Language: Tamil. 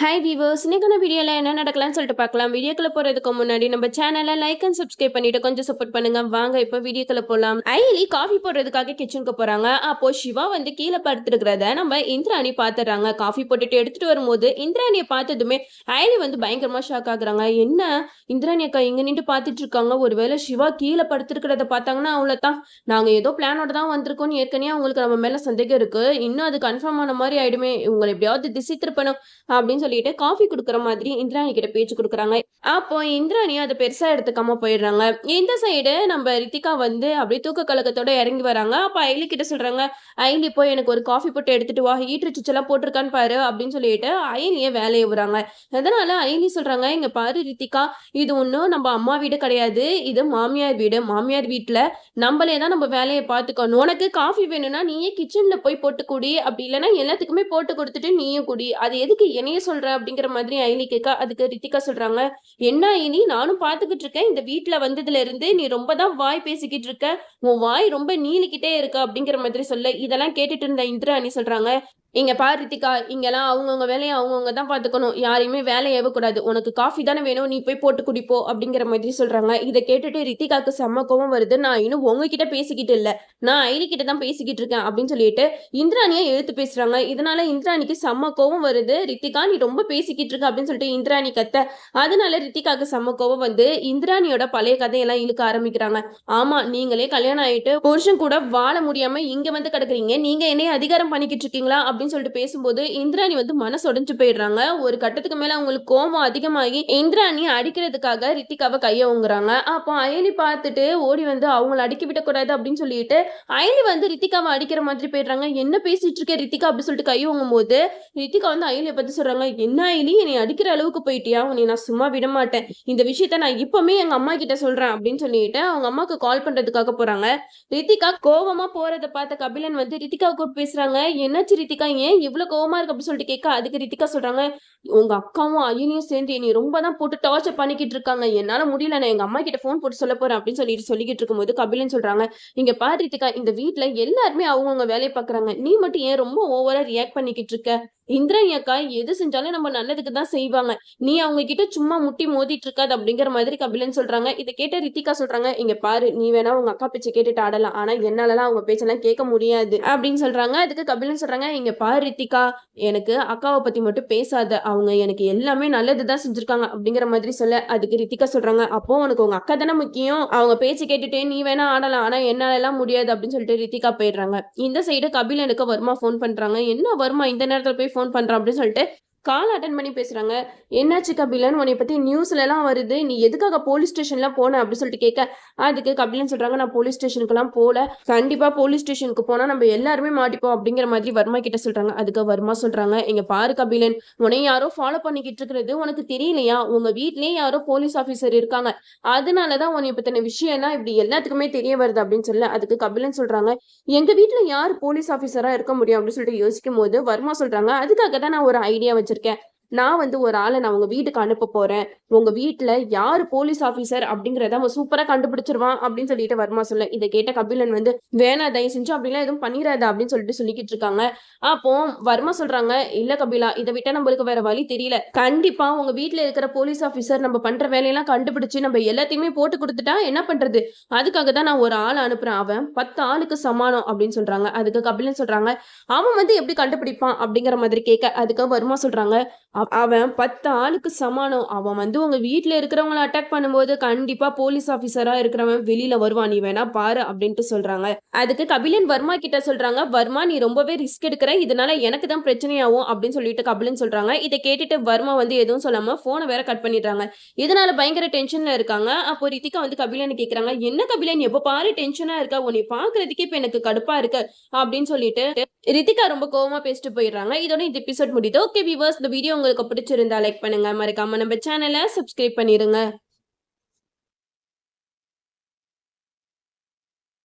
ஹாய் வீவர்ஸ் இன்னைக்கான வீடியோவில் என்ன நடக்கலாம்னு சொல்லிட்டு பார்க்கலாம். வீடியோக்குள்ள போகிறதுக்கு முன்னாடி நம்ம சேனலை லைக் அண்ட் சப்ஸ்கிரைப் பண்ணிட்டு கொஞ்சம் சப்போர்ட் பண்ணுங்க. வாங்க இப்போ வீடியோக்குள்ள போகலாம் ஐலி காஃபி போடுறதுக்காக கிச்சனுக்கு போகிறாங்க அப்போ சிவா வந்து கீழே படுத்துருக்கிறத நம்ம இந்திராணி பார்த்துடுறாங்க. காஃபி போட்டுட்டு எடுத்துட்டு வரும்போது இந்திராணியை பார்த்ததுமே ஐலி வந்து பயங்கரமாக ஷாக் ஆகுறாங்க. என்ன? இந்திராணி அக்கா இங்கே நின்று பார்த்துட்டு இருக்காங்க. ஒருவேளை சிவா கீழே படுத்துருக்கிறத பார்த்தாங்கன்னா அவ்வளோதான் நாங்கள் ஏதோ பிளானோட தான் வந்திருக்கோம்னு ஏற்கனவே அவங்களுக்கு நம்ம மேலே சந்தேகம் இருக்கு. இன்னும் அது கன்ஃபார்ம் ஆன மாதிரி ஆயிடுமே. உங்களை எப்படியாவது திசை திருப்பணும் அப்படின்னு சொல்லிட்டு காஃபி கொடுக்குற மாதிரி இந்திராணி கிட்ட பேச்சு கொடுக்குறாங்க. அப்போ இந்திராணி அதை பெருசா எடுத்துக்காம போயிடுறாங்க. இந்த சைடு நம்ம ரித்திகா வந்து அப்படியே தூக்க கலக்கத்தோட இறங்கி வராங்க. அப்ப ஐலி கிட்ட சொல்றாங்க ஐலி போய் எனக்கு ஒரு காஃபி போட்டு எடுத்துட்டு வா. ஹீட்ரு சிச்செல்லாம் போட்டிருக்கான்னு பாரு அப்படின்னு சொல்லிட்டு ஐலியை வேலையை விடுறாங்க. அதனால ஐலி சொல்றாங்க இங்க பாரு ரித்திகா இது ஒன்றும் நம்ம அம்மா வீடு கிடையாது. இது மாமியார் வீடு. மாமியார் வீட்டுல நம்மளே தான் நம்ம வேலையை பார்த்துக்கணும். உனக்கு காஃபி வேணும்னா நீயே கிச்சன்ல போய் போட்டு குடி. அப்படி இல்லைன்னா எல்லாத்துக்குமே போட்டு கொடுத்துட்டு நீயும் குடி. அது எதுக்கு என்னைய சொல்ற அப்படிங்கிற மாதிரி ஐலி கேட்க அதுக்கு ரித்திகா சொல்றாங்க. என்ன ஐலி நானும் பாத்துக்கிட்டு இருக்கேன். இந்த வீட்டுல வந்ததுல இருந்து நீ ரொம்ப தான் வாய் பேசிக்கிட்டு இருக்க. உன் வாய் ரொம்ப நீளிக்கிட்டே இருக்க அப்படிங்கிற மாதிரி சொல்ல. இதெல்லாம் கேட்டுட்டு இருந்த இந்திராணி சொல்றாங்க. இங்கே பாரு ரித்திகா இங்கெல்லாம் அவங்கவுங்க வேலையை அவங்கவுங்க தான் பார்த்துக்கணும். யாரையுமே வேலை ஏவக்கூடாது. உனக்கு காஃபி தானே வேணும் நீ போய் போட்டு குடிப்போ அப்படிங்கிற மாதிரி சொல்கிறாங்க இதை கேட்டுட்டு ரித்திகாக்கு செம்ம கோவம் வருது. நான் இன்னும் உங்ககிட்ட பேசிக்கிட்டு இல்லை. நான் ஐடி கிட்ட தான் பேசிக்கிட்டு இருக்கேன் அப்படின்னு சொல்லிட்டு இந்திராணியை எழுத்து பேசுகிறாங்க இதனால இந்திராணிக்கு செம்ம கோவம் வருது. ரித்திகா நீ ரொம்ப பேசிக்கிட்டு இருக்க அப்படின்னு சொல்லிட்டு இந்திராணி கத்த. அதனால ரித்திகாக்கு செம்ம கோவம் வந்து இந்திராணியோட பழைய கதையெல்லாம் இழுக்க ஆரம்பிக்கிறாங்க. ஆமாம் நீங்களே கல்யாணம் ஆகிட்டு புருஷன் கூட வாழ முடியாமல் இங்கே வந்து கிடக்குறீங்க. நீங்கள் என்னைய அதிகாரம் பண்ணிக்கிட்டு இருக்கீங்களா? அப்படின்னு சொல்லிட்டு பேசும்போது இந்திராணி வந்து மனசுடைஞ்சு போயிடுறாங்க. ஒரு கட்டத்துக்கு மேல அவங்களுக்கு கோபம் அதிகமாகி இந்திராணி அடிக்கிறதுக்காக ரித்திகாவை கைய ஓங்குறாங்க. அப்போ அயலி பார்த்துட்டு ஓடி வந்து அவங்கள அடிக்க விடக்கூடாது அப்படின்னு சொல்லிட்டு அயலி வந்து ரித்திகாவை அடிக்கிற மாதிரி போயிடுறாங்க. என்ன பேசிட்டு இருக்க ரித்திகா அப்படின்னு சொல்லிட்டு கை ஓங்கும் போது ரித்திகா வந்து அயலியை பத்தி சொல்றாங்க என்ன அயலி என்னை அடிக்கிற அளவுக்கு போயிட்டியா? உன்னை நான் சும்மா விட மாட்டேன். இந்த விஷயத்த நான் இப்பவுமே எங்க அம்மா கிட்ட சொல்றேன் அப்படின்னு சொல்லிட்டு அவங்க அம்மாக்கு கால் பண்றதுக்காக போறாங்க. ரித்திகா கோவமா போறதை பார்த்த கபிலன் வந்து ரித்திகா கூப்பிட்டு பேசுறாங்க என்னாச்சு ரித்திகா? ஏன் இவ்வளவு கோவமா இருக்கு அப்படின்னு சொல்லிட்டு கேட்க அதுக்கு ரித்திகா சொல்றாங்க உங்க அக்காவும் அயனியும் சேர்ந்து என்னை ரொம்ப தான் போட்டு டார்ச்சர் பண்ணிக்கிட்டு இருக்காங்க. என்னால முடியல நான் எங்க அம்மா கிட்ட ஃபோன் போட்டு சொல்ல போறேன் அப்படின்னு சொல்லிட்டு சொல்லிக்கிட்டு இருக்கும்போது கபிலன் சொல்றாங்க இங்க பாரு ரித்திகா இந்த வீட்டில் எல்லாருமே அவங்கவுங்க வேலையை பாக்குறாங்க. நீ மட்டும் ஏன் ரொம்ப ஓவரா ரியாக்ட் பண்ணிக்கிட்டு இருக்க? இந்திரன் அக்கா எது செஞ்சாலும் நம்ம நல்லதுக்கு தான் செய்வாங்க. நீ அவங்க கிட்ட சும்மா முட்டி மோதிட்டு இருக்காது அப்படிங்கிற மாதிரி கபிலன் சொல்றாங்க. இதை கேட்ட ரித்திகா சொல்றாங்க இங்க பாரு நீ வேணா உங்க அக்கா பேச்சை கேட்டுட்டு ஆடலாம். ஆனா என்னாலலாம் அவங்க பேச்செல்லாம் கேட்க முடியாது. அப்படின்னு சொல்றாங்க. அதுக்கு கபிலன் சொல்றாங்க இங்க பாரு ரித்திகா எனக்கு அக்காவை பத்தி மட்டும் பேசாத. அவங்க எனக்கு எல்லாமே நல்லதுதான் செஞ்சிருக்காங்க. அப்படிங்கிற மாதிரி சொல்ல அதுக்கு ரித்திகா சொல்றாங்க. அப்போ உனக்கு உங்க அக்கா தானே முக்கியம். அவங்க பேச்சு கேட்டுட்டே நீ வேணா ஆடலாம். ஆனா என்னாலலாம் எல்லாம் முடியாது. அப்படின்னு சொல்லிட்டு ரித்திகா போயிடுறாங்க. இந்த சைடு கபிலனுக்கு வர்மா ஃபோன் பண்றாங்க. என்ன வர்மா? இந்த நேரத்துல போய் ஃபோன் பண்ணுறோம் அப்படின்னு சொல்லிட்டு கால் அட்டன் பண்ணி பேசுறாங்க. என்னாச்சு கபிலன் உன்னை பத்தி நியூஸ்ல எல்லாம் வருது. நீ எதுக்காக போலீஸ் ஸ்டேஷன்லாம் போன அப்படின்னு சொல்லிட்டு கேட்க அதுக்கு கபிலன் சொல்றாங்க நான் போலீஸ் ஸ்டேஷனுக்குலாம் போல. கண்டிப்பா போலீஸ் ஸ்டேஷனுக்கு போனா நம்ம எல்லாருமே மாட்டிப்போம் அப்படிங்கிற மாதிரி வர்மா கிட்ட சொல்றாங்க. அதுக்கு வர்மா சொல்றாங்க எங்க பாரு கபிலன் உன்னை யாரோ ஃபாலோ பண்ணிக்கிட்டு இருக்கிறது உனக்கு தெரியலையா? உங்க வீட்லயே யாரோ போலீஸ் ஆபீசர் இருக்காங்க. அதனாலதான் உன்னை பத்தின விஷயம் எல்லாம் இப்படி எல்லாத்துக்குமே தெரிய வருது அப்படின்னு சொல்ல அதுக்கு கபிலன் சொல்றாங்க எங்க வீட்ல யார் போலீஸ் ஆபீசரா இருக்க முடியும்? அப்படின்னு சொல்லிட்டு யோசிக்கும் போது வர்மா சொல்றாங்க அதுக்காக தான் நான் ஒரு ஐடியா வச்சிருக்கேன் நான் வந்து ஒரு ஆளை நான் உங்க வீட்டுக்கு அனுப்ப போறேன். உங்க வீட்டுல யாரு போலீஸ் ஆபீசர் அப்படிங்கறத அவன் சூப்பரா கண்டுபிடிச்சிருவான் அப்படின்னு சொல்லிட்டு வர்மா சொல்ல இதை கேட்ட கபிலன் வந்து வேணா தயவு செஞ்சு அப்படிலாம் எதுவும் பண்ணிடாத அப்படின்னு சொல்லிட்டு சொல்லிக்கிட்டு இருக்காங்க. அப்போ வர்மா சொல்றாங்க இல்ல கபிலா இதை விட்டா நம்மளுக்கு வேற வழி தெரியல. கண்டிப்பா உங்க வீட்டுல இருக்கிற போலீஸ் ஆபீசர் நம்ம பண்ற வேலையெல்லாம் கண்டுபிடிச்சு நம்ம எல்லாத்தையுமே போட்டு கொடுத்துட்டா என்ன பண்றது? அதுக்காக தான் நான் ஒரு ஆள் அனுப்புறேன் அவன் பத்து ஆளுக்கு சமானம் அப்படின்னு சொல்றாங்க. அதுக்கு கபிலன் சொல்றாங்க அவன் வந்து எப்படி கண்டுபிடிப்பான்? அப்படிங்கிற மாதிரி கேட்க அதுக்கு வர்மா சொல்றாங்க அவன் பத்து ஆளுக்கு சமானம். அவன் வந்து உங்க வீட்டில் இருக்கிறவங்கள அட்டாக் பண்ணும்போது கண்டிப்பா போலீஸ் ஆஃபீஸராக இருக்கிறவன் வெளியில வருவான். நீ வேணா பாரு அப்படின்ட்டு சொல்றாங்க. அதுக்கு கபிலன் வர்மா கிட்ட சொல்றாங்க வர்மா நீ ரொம்பவே ரிஸ்க் எடுக்கிற. இதனால எனக்கு தான் பிரச்சனையாகும் அப்படின்னு சொல்லிட்டு கபிலன் சொல்றாங்க. இதை கேட்டுட்டு வர்மா வந்து எதுவும் சொல்லாம போனை வேற கட் பண்ணிடுறாங்க. இதனால பயங்கர டென்ஷன்ல இருக்காங்க. அப்போ ரித்திகா வந்து கபிலன் கேக்குறாங்க என்ன கபிலன்? எப்ப பாரு டென்ஷனா இருக்கா? உன்னை பாக்குறதுக்கே இப்ப எனக்கு கடுப்பா இருக்கு அப்படின்னு சொல்லிட்டு ரித்திகா ரொம்ப கோவமா பேசிட்டு போயிடுறாங்க. இதோட இந்த எபிசோட் முடியுது. ஓகே விவர்ஸ் இந்த வீடியோ உங்களுக்கு பிடிச்சிருந்தா லைக் பண்ணுங்க. மறக்காம நம்ம சேனலை சப்ஸ்கிரைப் பண்ணிருங்க